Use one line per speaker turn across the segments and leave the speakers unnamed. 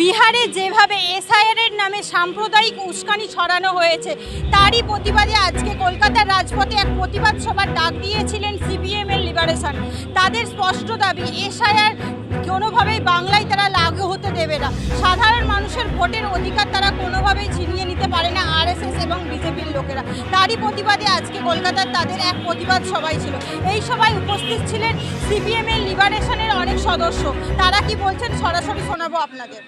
বিহারে যেভাবে এসআইআর এর নামে সাম্প্রদায়িক উস্কানি ছড়ানো হয়েছে, তারই প্রতিবাদে আজকে কলকাতার রাজপথে এক প্রতিবাদ সভার ডাক দিয়েছিলেন সিপিএম এর লিবারেশন তাদের স্পষ্ট দাবি, এসআইআর কোনোভাবেই বাংলায় তারা দেবে না। সাধারণ মানুষের ভোটের অধিকার তারা কোনোভাবেই ছিনিয়ে নিতে পারে না, আরএসএস এবং বিজেপির লোকেরা। তারই প্রতিবাদে আজকে কলকাতার তাদের এক প্রতিবাদ সবাই ছিল। এই সবাই উপস্থিত ছিলেন সিপিএমের লিবারেশনের অনেক সদস্য। তারা কি বলছেন সরাসরি শোনাবো আপনাদের।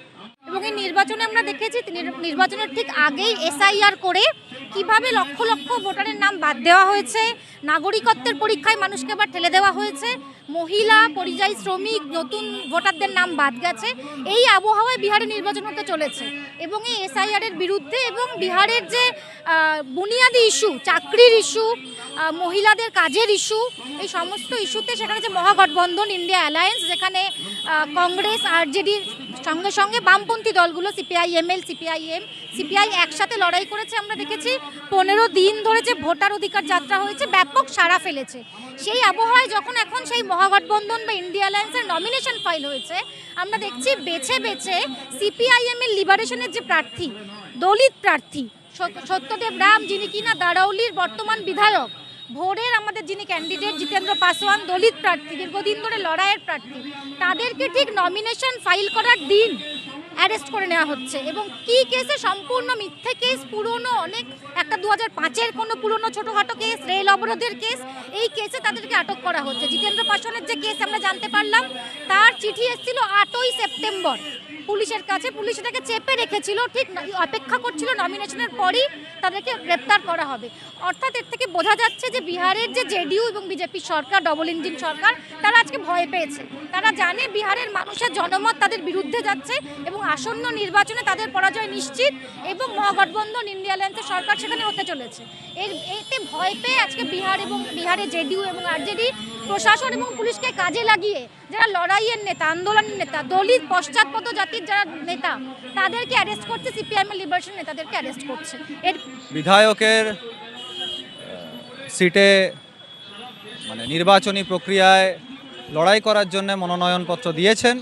এবং এই নির্বাচনে আমরা দেখেছি নির্বাচনের ঠিক আগেই এসআইআর করে কীভাবে লক্ষ লক্ষ ভোটারের নাম বাদ দেওয়া হয়েছে, নাগরিকত্বের পরীক্ষায় মানুষকে আবার ঠেলে দেওয়া হয়েছে, মহিলা, পরিযায়ী শ্রমিক, নতুন ভোটারদের নাম বাদ গেছে, এই আবহাওয়ায় বিহারে নির্বাচন হতে চলেছে এবং এই এসআইআর এর বিরুদ্ধে এবং বিহারের যে বুনিয়াদি ইস্যু, চাকরির ইস্যু মহিলাদের কাজের ইস্যু, এই সমস্ত ইস্যুতে সেখানে যে মহাগঠবন্ধন ইন্ডিয়া অ্যালায়েন্স, যেখানে কংগ্রেস আরজেডির সঙ্গে সঙ্গে বামপন্থী দলগুলো সিপিআই এমএল সিপিআইএম সিপিআই একসাথে লড়াই করেছে আমরা দেখেছি। পনেরো দিন ধরে যে ভোটার অধিকার যাত্রা হয়েছে, ব্যাপক সাড়া ফেলেছে। সেই আবহাওয়ায় যখন এখন সেই মহাগঠবন্ধন বা ইন্ডিয়া অ্যালায়েন্সের নমিনেশন ফাইল হয়েছে, আমরা দেখছি বেছে বেছে সিপিআইএম এর লিবারেশনের যে প্রার্থী, দলিত প্রার্থী সত্য- সত্যদেব রাম, যিনি কিনা দারাউলির বর্তমান বিধায়ক ভোরের আমাদের যিনি ক্যান্ডিডেট জিতেন্দ্র পাসওয়ান দলিত প্রার্থী, দীর্ঘদিন ধরে লড়াইয়ের প্রার্থী, তাদেরকে ঠিক নমিনেশন ফাইল করার দিন অ্যারেস্ট করে নেওয়া হচ্ছে এবং কি কেসে সম্পূর্ণ মিথ্যে কেস পুরনো অনেক, একটা দু হাজার পাঁচের কোনো পুরনো ছোটোখাটো কেস রেল অবরোধের কেস এই কেসে তাদেরকে আটক করা হচ্ছে। জিতেন্দ্র পাসওয়ানের যে কেস আমরা জানতে পারলাম, তার চিঠি এসেছিল আটই সেপ্টেম্বর। পুলিশের কাছে, পুলিশ এটাকে চেপে রেখেছিল, ঠিক অপেক্ষা করছিল নমিনেশনের পরই তাদেরকে গ্রেপ্তার করা হবে। অর্থাৎ এর থেকে বোঝা যাচ্ছে যে বিহারের যে জেডিইউ এবং বিজেপি সরকার ডবল ইঞ্জিন সরকার, তারা আজকে ভয় পেয়েছে। তারা জানে বিহারের মানুষের জনমত তাদের বিরুদ্ধে যাচ্ছে এবং আসন্ন নির্বাচনে তাদের পরাজয় নিশ্চিত এবং মহাগঠবন্ধন, ইন্ডিয়া অ্যালায়েন্সের সরকার সেখানে হতে চলেছে। এর, এতে ভয় পেয়ে আজকে বিহার এবং বিহারে জেডিইউ এবং আরজেডি প্রশাসন এবং পুলিশকে কাজে লাগিয়ে যারা লড়াইয়ের নেতা, আন্দোলনের নেতা, দলিত, পশ্চাৎপদ জাতির যারা নেতা, তাদেরকে অ্যারেস্ট করছে সিপিআইএম লিবারেশন নেতাদেরকে অ্যারেস্ট করছে। এর
বিধায়কের সিটে মানে নির্বাচনী প্রক্রিয়ায় লড়াই করার জন্য মনোনয়নপত্র দিয়েছেন।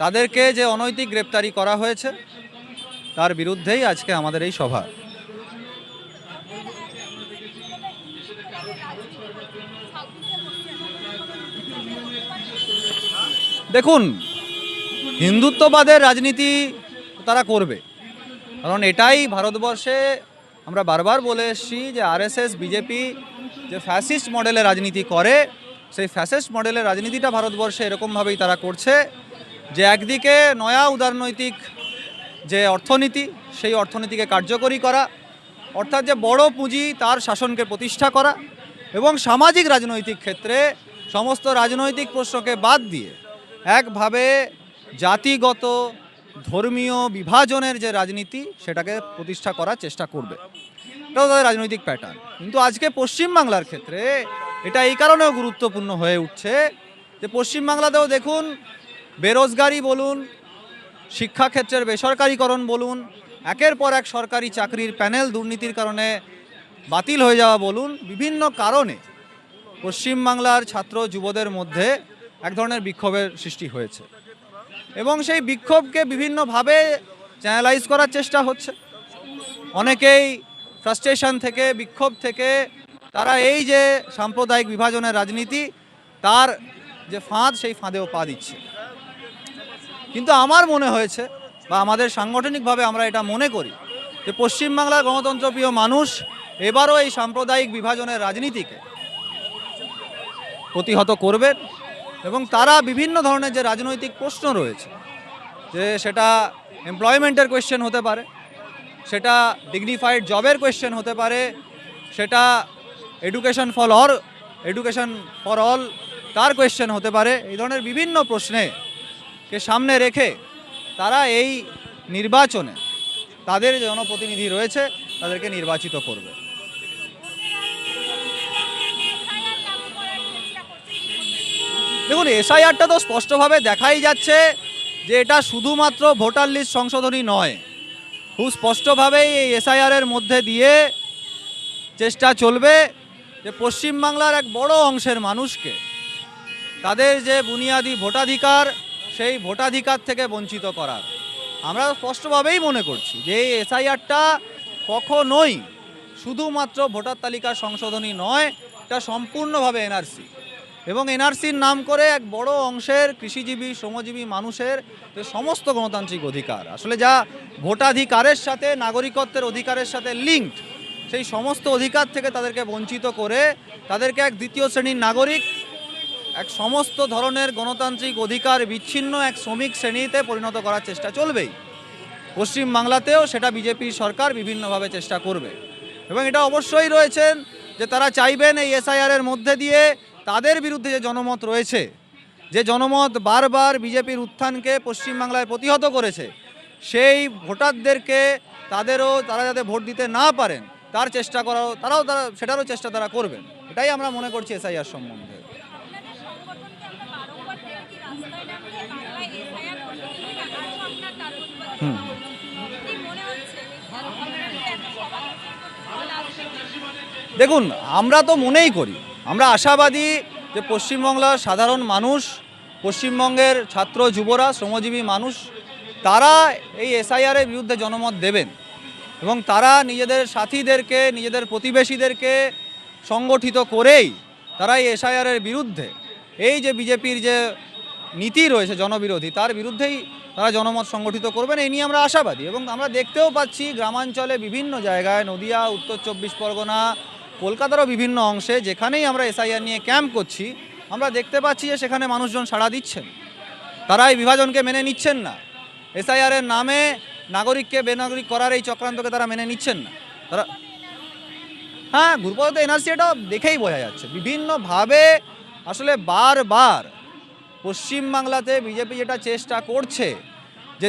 তাদেরকে যে অনৈতিক গ্রেপ্তারি করা হয়েছে, তার বিরুদ্ধেই আজকে আমাদের এই সভা। দেখুন, হিন্দুত্ববাদের রাজনীতি তারা করবে। কারণ এটাই ভারতবর্ষে আমরা বারবার বলে এসেছি যে আরএসএস, বিজেপি যে ফ্যাসিস্ট মডেলে রাজনীতি করে, সেই ফ্যাসিস্ট মডেলের রাজনীতিটা ভারতবর্ষে এরকমভাবেই তারা করছে যে একদিকে নয়া উদারনৈতিক যে অর্থনীতি, সেই অর্থনীতিকে কার্যকরী করা অর্থাৎ যে বড় পুঁজি তার শাসনকে প্রতিষ্ঠা করা এবং সামাজিক রাজনৈতিক ক্ষেত্রে সমস্ত রাজনৈতিক প্রশ্নকে বাদ দিয়ে একভাবে জাতিগত, ধর্মীয় বিভাজনের যে রাজনীতি সেটাকে প্রতিষ্ঠা করার চেষ্টা করবে। এটাও তাদের রাজনৈতিক প্যাটার্ন কিন্তু আজকে পশ্চিমবাংলার ক্ষেত্রে এটা এই কারণেও গুরুত্বপূর্ণ হয়ে উঠছে যে পশ্চিমবাংলাতেও দেখুন, বেরোজগারি বলুন শিক্ষাক্ষেত্রের বেসরকারীকরণ বলুন, একের পর এক সরকারি চাকরির প্যানেল দুর্নীতির কারণে বাতিল হয়ে যাওয়া বলুন, বিভিন্ন কারণে পশ্চিমবাংলার ছাত্র যুবদের মধ্যে এক ধরনের বিক্ষোভের সৃষ্টি হয়েছে। এবং সেই বিক্ষোভকে বিভিন্নভাবে চ্যানেলাইজ করার চেষ্টা হচ্ছে। অনেকেই ফ্রাস্ট্রেশন থেকে, বিক্ষোভ থেকে, তারা এই যে সাম্প্রদায়িক বিভাজনের রাজনীতি, তার যে ফাঁদ, সেই ফাঁদেও পা দিচ্ছে। কিন্তু আমার মনে হয়েছে বা আমাদের সাংগঠনিকভাবে আমরা এটা মনে করি যে পশ্চিমবাংলার গণতন্ত্রপ্রিয় মানুষ এবারও এই সাম্প্রদায়িক বিভাজনের রাজনীতিকে প্রতিহত করবেন এবং তারা বিভিন্ন ধরনের যে রাজনৈতিক প্রশ্ন রয়েছে, যে সেটা এমপ্লয়মেন্টের কোয়েশ্চেন হতে পারে, সেটা ডিগনিফাইড জবের কোয়েশ্চেন হতে পারে, সেটা education for all education for all তার কোয়েশ্চেন হতে পারে, এই ধরনের বিভিন্ন প্রশ্নে কে সামনে রেখে তারা এই নির্বাচনে তাদের জনপ্রতিনিধি রয়েছে, তাদেরকে নির্বাচিত করবে। দেখুন, এসআইআরটা তো স্পষ্টভাবে দেখাই যাচ্ছে যে এটা শুধুমাত্র ভোটার লিস্ট সংশোধনী নয়। খুব স্পষ্টভাবেই এই এসআইআরের মধ্যে দিয়ে চেষ্টা চলবে যে পশ্চিমবাংলার এক বড় অংশের মানুষকে তাদের যে বুনিয়াদি ভোটাধিকার সেই ভোটাধিকার থেকে বঞ্চিত করার। আমরা স্পষ্টভাবেই মনে করছি যে এই এসআইআরটা কখনোই শুধুমাত্র ভোটার তালিকা সংশোধনী নয়, এটা সম্পূর্ণভাবে এনআরসি। এবং এনআরসির নাম করে এক বড় অংশের কৃষিজীবী, শ্রমজীবী মানুষের যে সমস্ত গণতান্ত্রিক অধিকার, আসলে যা ভোটাধিকারের সাথে, নাগরিকত্বের অধিকারের সাথে লিঙ্কড সেই সমস্ত অধিকার থেকে তাদেরকে বঞ্চিত করে তাদেরকে এক দ্বিতীয় শ্রেণির নাগরিক এক সমস্ত ধরনের গণতান্ত্রিক অধিকার বিচ্ছিন্ন এক শ্রমিক শ্রেণীতে পরিণত করার চেষ্টা চলবেই। পশ্চিম বাংলাতেও সেটা বিজেপির সরকার বিভিন্নভাবে চেষ্টা করবে। এবং এটা অবশ্যই রয়েছেন যে তারা চাইবেন এই এসআইআরের মধ্যে দিয়ে তাদের বিরুদ্ধে যে জনমত রয়েছে, যে জনমত বারবার বিজেপির উত্থানকে পশ্চিমবাংলায় প্রতিহত করেছে, সেই ভোটারদেরকে তাদেরও তারা যাতে ভোট দিতে না পারেন, তার চেষ্টা করাও, তারাও তারা, সেটারও চেষ্টা তারা করবেন। এটাই আমরা মনে করছি এসআইআর সম্বন্ধে। দেখুন, আমরা তো মনেই করি। আমরা আশাবাদী যে পশ্চিমবাংলার সাধারণ মানুষ, পশ্চিমবঙ্গের ছাত্র যুবরা, শ্রমজীবী মানুষ, তারা এই এসআইআরের বিরুদ্ধে জনমত দেবেন এবং তারা নিজেদের সাথীদেরকে, নিজেদের প্রতিবেশীদেরকে সংগঠিত করেই তারা এই এসআইআরের বিরুদ্ধে। এই যে বিজেপির যে নীতি রয়েছে জনবিরোধী। তার বিরুদ্ধেই তারা জনমত সংগঠিত করবেন, এই নিয়ে আমরা আশাবাদী এবং আমরা দেখতেও পাচ্ছি গ্রামাঞ্চলে বিভিন্ন জায়গায় নদিয়া, উত্তর চব্বিশ পরগনা, কলকাতারও বিভিন্ন অংশে যেখানেই আমরা এসআইআর নিয়ে ক্যাম্প করছি, আমরা দেখতে পাচ্ছি যে সেখানে মানুষজন সাড়া দিচ্ছেন। তারা এই বিভাজনকে মেনে নিচ্ছেন না। এসআইআরের নামে নাগরিককে বেনাগরিক করার এই চক্রান্তকে তারা মেনে নিচ্ছেন না। তারা হ্যাঁ গ্রুপগত এনআরসি এটা দেখেই বোঝা যাচ্ছে। বিভিন্নভাবে আসলে বারবার পশ্চিমবাংলাতে বিজেপি যেটা চেষ্টা করছে যে